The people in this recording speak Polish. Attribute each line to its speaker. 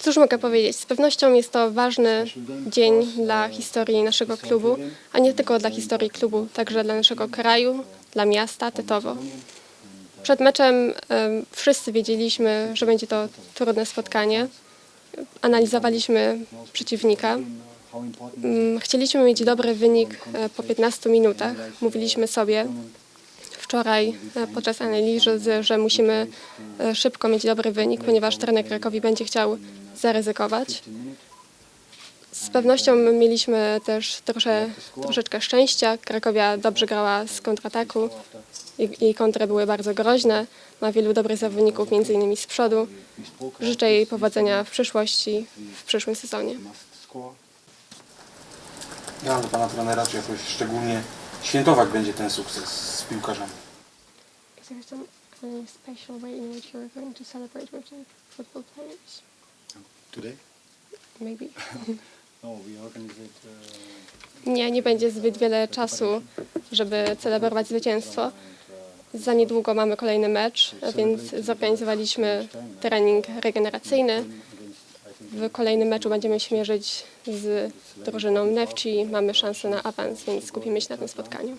Speaker 1: Cóż mogę powiedzieć? Z pewnością jest to ważny dzień dla historii naszego klubu, a nie tylko dla historii klubu, także dla naszego kraju, dla miasta Tytowo. Przed meczem em, wszyscy wiedzieliśmy, że będzie to trudne spotkanie. Analizowaliśmy przeciwnika. Chcieliśmy mieć dobry wynik e, po 15 minutach. Mówiliśmy sobie wczoraj e, podczas analizy, że musimy e, szybko mieć dobry wynik, ponieważ trener Krakowi będzie chciał zaryzykować. Z pewnością mieliśmy też trosze, troszeczkę szczęścia. Krakowia dobrze grała z kontrataku. Jej- kontry były bardzo groźne. Ma wielu dobrych zawodników, między innymi z przodu. Życzę jej powodzenia w przyszłości, w przyszłym sezonie.
Speaker 2: Ja do pana trenera, czy jakoś szczególnie świętować będzie ten sukces z piłkarzami.
Speaker 1: Is there some uh, special way in which you're going to celebrate with the football players?
Speaker 3: Today?
Speaker 1: Maybe.
Speaker 3: No, we. Uh,
Speaker 1: Nie, nie będzie zbyt wiele czasu, żeby celebrować zwycięstwo. Za niedługo mamy kolejny mecz, więc zorganizowaliśmy trening regeneracyjny. W kolejnym meczu będziemy się mierzyć z drużyną Nefci. Mamy szansę na awans, więc skupimy się na tym spotkaniu.